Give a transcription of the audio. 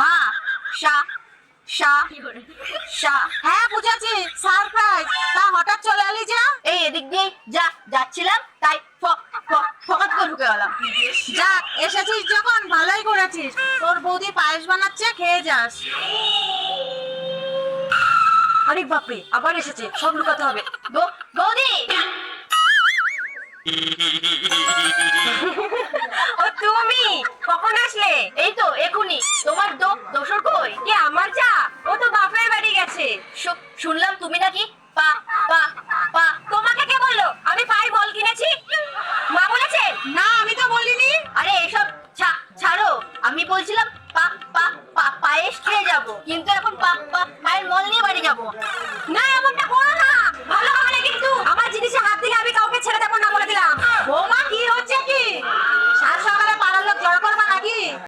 মা সা সা সা। হ্যাঁ বুঝেছি সারপ্রাইজ তা হঠাৎ চলে এলি যা? এই এদিক দিয়ে যা, যাচ্ছিলাম, তাই ফকাত করে ঢুকে গেলাম। যা, এসেছিস যখন, ভালোই করেছিস। তোর বৌদি পায়েস বানাচ্ছে, খেয়ে যাস। আরে বাপরে, আবার এসেছে, সব লুকাতে হবে। বৌদি! কখন এই তো এখুনি। তোমার দো, দোসর কই? কি আমার যা। ও তো বাপের বাড়ি গেছে। শুনলাম তুমি নাকি পা পা পা, তোমাকে কে বলল? আমি পাই বল কিনেছি। মা বলেছে, না, আমি তো বলিনি। আরে, এসব ছাড়ো। আমি বলছিলাম, পা পা পা পায়েস খেয়ে যাব। কিন্তু এখন পা পা, পায়ের মল নিয়ে বাড়ি যাব। না